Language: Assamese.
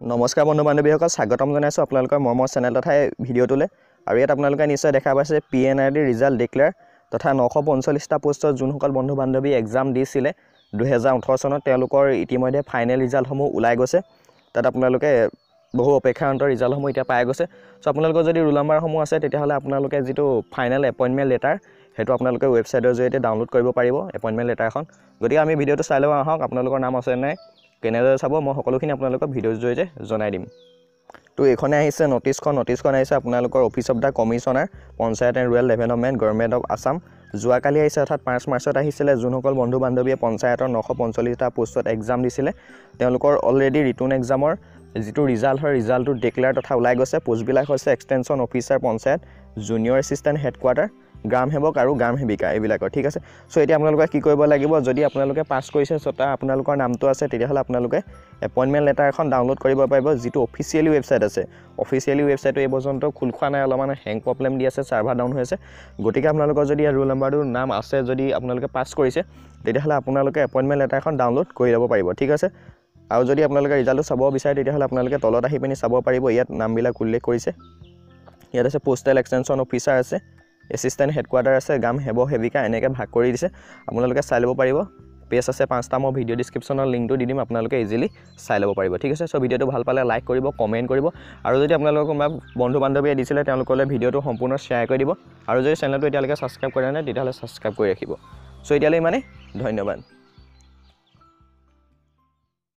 নমস্কাৰ বন্ধু বান্ধৱীসকল স্বাগতম জনাইছোঁ আপোনালোকৰ মৰমৰ চেনেল তথা ভিডিঅ'টোলৈ। আৰু ইয়াত আপোনালোকে নিশ্চয় দেখা পাইছে P N R D result declare তথা নশ পঞ্চল্লিছটা পোষ্টত যোনসকল বন্ধু বান্ধৱী এক্সাম দিছিলে দুহেজাৰ ওঠৰ চনত তেওঁলোকৰ ইতিমধ্যে ফাইনেল ৰিজাল্টসমূহ ওলাই গৈছে। তাত আপোনালোকে বহু অপেক্ষান্ত ৰিজাল্টসমূহ এতিয়া পাই গৈছে। চ' আপোনালোকৰ যদি ৰোল নাম্বাৰসমূহ আছে তেতিয়াহ'লে আপোনালোকে যিটো ফাইনেল এপইণ্টমেণ্ট লেটাৰ সেইটো আপোনালোকে ৱেবছাইটৰ জৰিয়তে ডাউনলোড কৰিব পাৰিব এপইণ্টমেণ্ট লেটাৰখন গতিকে আমি ভিডিঅ'টো চাই ল'ব আহক আপোনালোকৰ নাম আছে নাই কেনেদৰে চাব মই সকলোখিনি আপোনালোকক ভিডিঅ'ৰ জৰিয়তে জনাই দিম। তো এইখনে আহিছে নটিছখন নটিছখন আহিছে আপোনালোকৰ office of the commissioner panchayat and rural development government of Assam যোৱাকালি আহিছে অৰ্থাৎ পাঁচ মাৰ্চত আহিছিলে যোনসকল বন্ধু বান্ধৱীয়ে পঞ্চায়তৰ নশ পঞ্চল্লিছটা পোষ্টত এক্সাম দিছিলে তেওঁলোকৰ অলৰেডি ৰিটাৰ্ণ এক্সামৰ যিটো ৰিজাল্ট হয় ৰিজাল্টটো ডিক্লেয়াৰ তথা ওলাই গৈছে। পোষ্টবিলাক হৈছে extension officer panchayat junior assistant headquarter গ্ৰাম সেৱক আৰু গ্ৰাম সেৱিকা এইবিলাকৰ ঠিক আছে? চ' এতিয়া আপোনালোকে কি কৰিব লাগিব? যদি আপোনালোকে পাছ কৰিছে ছটা আপোনালোকৰ নামটো আছে তেতিয়াহ'লে আপোনালোকে এপইণ্টমেণ্ট লেটাৰ এখন ডাউনলোড কৰিব পাৰিব যিটো অফিচিয়েলি ৱেবছাইট আছে। অফিচিয়েলি ৱেবছাইটটো এই পৰ্যন্ত খোল খোৱা নাই অলপমান হেং প্ৰব্লেম দি আছে ছাৰ্ভাৰ ডাউন হৈ আছে। গতিকে আপোনালোকৰ যদি ৰোল নাম্বাৰটোৰ নাম আছে যদি আপোনালোকে পাছ কৰিছে তেতিয়াহ'লে আপোনালোকে এপইণ্টমেণ্ট লেটাৰ এখন ডাউনলোড কৰি ল'ব পাৰিব ঠিক আছে? আৰু যদি আপোনালোকে ৰিজাল্টটো চাব বিচাৰে তেতিয়াহ'লে আপোনালোকে তলত আহি পিনি চাব পাৰিব ইয়াত নামবিলাক উল্লেখ কৰিছে। ইয়াত আছে পোষ্টেল এক্সটেনশ্যন অফিচাৰ আছে। এছিষ্টেণ্ট হেডকোৱাৰ্টাৰ আছে গাম সেৱ সেৱিকা এনেকৈ ভাগ কৰি দিছে। আপোনালোকে চাই ল'ব পাৰিব। পেজ আছে পাঁচটা মই ভিডিঅ' ডিছক্ৰিপশ্যনৰ লিংকটো দি দিম আপোনালোকে ইজিলি চাই ল'ব পাৰিব। ঠিক আছে চ' ভিডিঅ'টো ভাল পালে লাইক কৰিব কমেণ্ট কৰিব। আৰু যদি আপোনালোকৰ কোনোবা বন্ধু বান্ধৱীয়ে দিছিলে তেওঁলোকলৈ ভিডিঅ'টো সম্পূৰ্ণ শ্বেয়াৰ কৰি দিব। আৰু যদি চেনেলটো এতিয়ালৈকে ছাবস্ক্ৰাইব কৰা নাই তেতিয়াহ'লে ছাবস্ক্ৰাইব কৰি ৰাখিব। চ' এতিয়ালৈ ইমানেই ধন্যবাদ।